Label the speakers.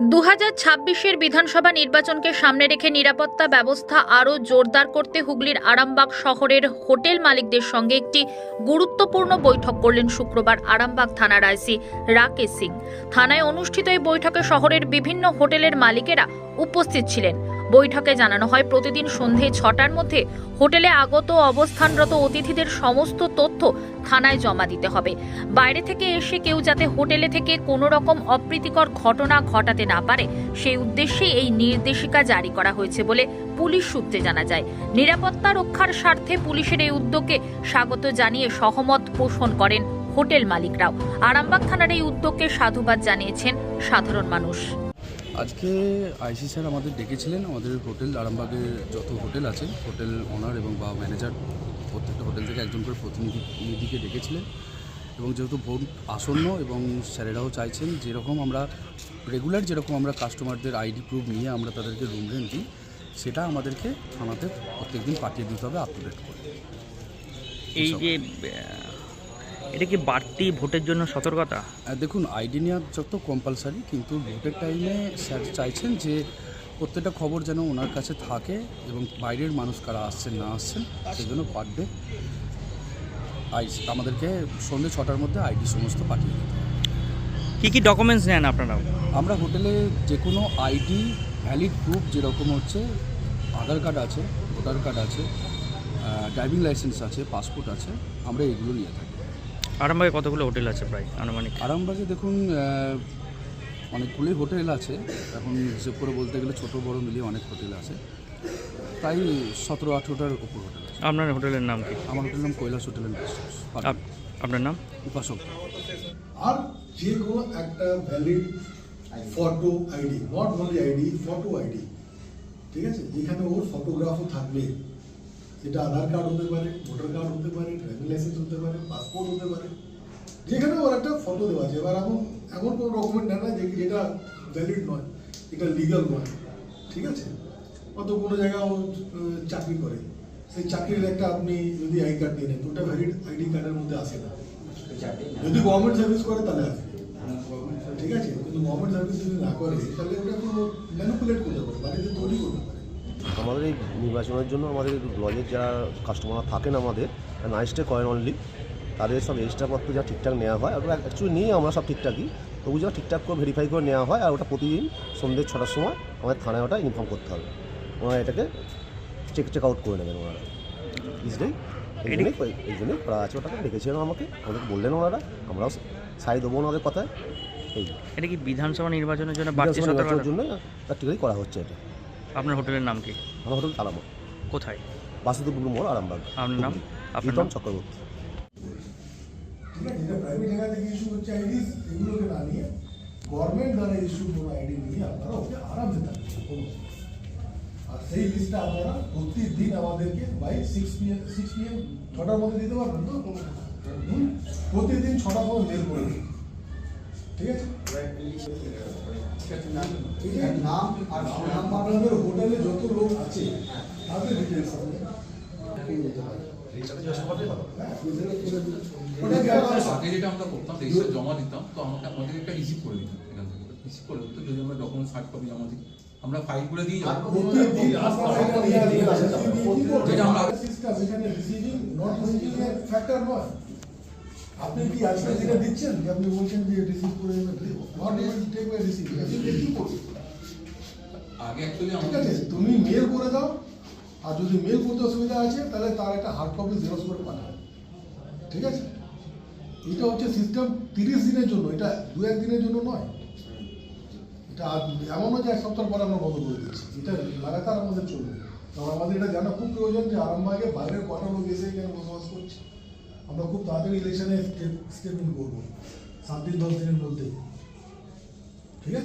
Speaker 1: দু হাজার ছাব্বিশের বিধানসভা নির্বাচনকে সামনে রেখে নিরাপত্তা ব্যবস্থা আরও জোরদার করতে হুগলির আরামবাগ শহরের হোটেল মালিকদের সঙ্গে একটি গুরুত্বপূর্ণ বৈঠক করলেন শুক্রবার আরামবাগ থানার আইসি রাকেশ সিং। থানায় অনুষ্ঠিত এই বৈঠকে শহরের বিভিন্ন হোটেলের মালিকেরা উপস্থিত ছিলেন। বৈঠকে জানানো হয়। প্রতিদিন সন্ধে ছটার মধ্যে হোটেলে আগত অবস্থানরত অতিথিদের সমস্ত তথ্য থানায় জমা দিতে হবে। বাইরে থেকে এসে কেউ যাতে হোটেলে থেকে কোনো রকম অপ্রীতিকর ঘটনা ঘটাতে না পারে সেই উদ্দেশ্যেই এই নির্দেশিকা জারি করা হয়েছে বলে পুলিশ সূত্রে জানা যায়। নিরাপত্তা রক্ষার স্বার্থে পুলিশের এই উদ্যোগকে স্বাগত জানিয়ে সহমত পোষণ করেন হোটেল মালিকরাও। আরামবাগ থানার এই উদ্যোগকে সাধুবাদ জানিয়েছেন সাধারণ মানুষ।
Speaker 2: আজকে আইসি স্যার আমাদের ডেকেছিলেন আমাদের হোটেল আরামবাগের যত হোটেল আছে হোটেল ওনার এবং বা ম্যানেজার প্রত্যেকটা হোটেল থেকে একজন করে প্রতিনিধি নিধিকে ডেকেছিলেন এবং যেহেতু ভোট আসন্ন এবং স্যারেরাও চাইছেন যেরকম আমরা রেগুলার যেরকম আমরা কাস্টমারদের আইডি প্রুফ নিয়ে আমরা তাদেরকে রুম রেন্ট দিই সেটা আমাদেরকে থানাতে প্রত্যেকদিন পাঠিয়ে দিতে হবে আপ টু ডেট করে
Speaker 3: এই যে এটা কি বাড়তি ভোটের জন্য সতর্কতা?
Speaker 2: দেখুন আইডি নেওয়া যত কম্পালসারি কিন্তু ভোটের টাইমে স্যার চাইছেন যে প্রত্যেকটা খবর যেন ওনার কাছে থাকে এবং বাইরের মানুষ কারা আসছেন না আসছেন সেই জন্য পার ডে আই আমাদেরকে সন্ধ্যে ছটার মধ্যে আইডি সমস্ত পাঠিয়ে দিতে
Speaker 3: কি কি ডকুমেন্টস নেন আপনারা
Speaker 2: আমরা হোটেলে যে কোনো আইডি ভ্যালিড প্রুফ যেরকম হচ্ছে আধার কার্ড আছে ভোটার কার্ড আছে ড্রাইভিং লাইসেন্স আছে পাসপোর্ট আছে আমরা এগুলো নিয়ে থাকি।
Speaker 3: আরামবাগে কতগুলো হোটেল আছে প্রায় আনুমানিক?
Speaker 2: আরামবাগে দেখুন অনেকগুলোই হোটেল আছে। এখন হিসেব করে বলতে গেলে ছোট বড় মিলিয়ে অনেক হোটেল আছে। প্রায় সতেরো আঠেরোটার উপর হোটেল আছে।
Speaker 3: আপনার হোটেলের নাম কি?
Speaker 2: আমার হোটেল নাম Kailash hotel and guest house
Speaker 3: up- আপনার নাম?
Speaker 2: উপাসক।
Speaker 4: আর যে কোনো একটা valid photo ID not only ID photo ID ঠিক আছে? যেখানে ওর ফটোগ্রাফও থাকবে। সেটা আধার কার্ড হতে পারে, ভোটার কার্ড হতে পারে, ড্রাইভিং লাইসেন্স হতে পারে, পাসপোর্ট হতে পারে যেখানে ওর একটা ফটো দেওয়া আছে। এবার এমন এমন কোনো ডকুমেন্ট নেয় না যে যেটা ভ্যালিড নয়, এটা লিগাল নয়, ঠিক আছে? অত কোনো জায়গায় ও চাকরি করে। সেই চাকরির একটা আপনি যদি আই কার্ড নিয়ে নেন ওটা ভ্যালিড আইডি কার্ডের মধ্যে আসে না। যদি গভর্নমেন্ট সার্ভিস করে, তাহলে আসবে ঠিক আছে? কিন্তু গভর্নমেন্ট সার্ভিস যদি না করে, তাহলে ওটা কোনো ম্যানিপুলেট করতে পারে, বাড়িতে তৈরি করতে পারে।
Speaker 5: আমাদের এই নির্বাচনের জন্য আমাদের লজের যারা কাস্টমার থাকেন আমাদের নাইট স্টে করেন অনলি তাদের সব রেজিস্টারপত্র যা ঠিকঠাক নেওয়া হয় আর অ্যাকচুয়ালি নিয়ে আমরা সব ঠিকঠাকই তবু যা ঠিকঠাক করে ভেরিফাই করে নেওয়া হয় আর ওটা প্রতিদিন সন্ধ্যে ছটার সময় আমাদের থানায় ওটা ইনফর্ম করতে হবে। ওনারা এটাকে চেক চেক আউট করে নেবেন ওনারা। বুঝলেই এই জন্যই এই জন্যই করা আছে ওটাকে ডেকেছিলেন আমাকে আমাদেরকে বললেন ওনারা আমরাও সাই দেবো ওনাদের কথায়। এই।
Speaker 3: এটা কি বিধানসভা নির্বাচনের জন্য
Speaker 5: জন্য প্র্যাকটিক্যালি করা হচ্ছে এটা।
Speaker 3: আপনার হোটেলের নাম কি?
Speaker 5: আমার হোটেল তালামো।
Speaker 3: কোথায়?
Speaker 5: বাসুদেবপুর মোড় আরামবাগ।
Speaker 3: আপনার নাম? আপনার নাম?
Speaker 5: চক্রবর্তী।
Speaker 4: ঠিক আছে প্রাইভেট জায়গা থেকে ইস্যু হচ্ছে আইডি এগুলোকে না নিয়ে গভর্নমেন্ট দ্বারা ইস্যু কোনো আইডি নিয়ে আপনারা ওকে আরামসে থাকবেন আর সেই লিস্টটা আপনারা প্রতিদিন আমাদেরকে by six PM six PM ছটার মধ্যে দিতে পারবেন তো প্রতিদিন ছটার মধ্যে মেল করে দিন ঠিক আছে? ঠিক আছে নাম আর ফোন নাম্বার আপনাদের হোটেলে যত লোক আছে তাদের ডিটেলস
Speaker 6: আগে যেটা আমরা করতাম রেজিস্টার জমা দিতাম তো আমাকে আমাদের একটা রিসিভ করে দিতাম এখান থেকে। রিসিভ করে দিত যদি আমরা ডকুমেন্ট হার্ড কপি জমা দিই। আমরা ফাইল করে
Speaker 4: আসেন।
Speaker 6: যেটা আমরা-
Speaker 4: সিস্টেম এখানে রিসিভিং নট রিসিভিং এর ফ্যাক্টর নয়। আপনি কি আজকে যেটা দিচ্ছেন? যে আপনি বলছেন যে রিসিভ করে not able to take by receive কি করবেন
Speaker 6: আগে অ্যাকচুয়ালি
Speaker 4: ঠিক আছে তুমি মেল করে দাও। আর যদি মেল করতে অসুবিধা আছে তাহলে তার একটা হার্ড কপি জেরক্স করে পাঠাবে ঠিক আছে? এটা হচ্ছে সিস্টেম তিরিশ দিনের জন্য এটা দু এক দিনের জন্য নয়। এটা এমনও যে এক সপ্তাহ পরে আমরা বন্ধ করে দিচ্ছি। এটা লাগাতার আমাদের চলবে। কারণ আমাদের এটা জানা খুব প্রয়োজন যে আরামবাগে বাইরের কটা লোক এসে এখানে বসবাস করছে। আমরা খুব তাড়াতাড়ি ইলেকশনে স্টেটমেন্ট করব। সাত দিন দশ দিনের মধ্যে। ঠিক আছে?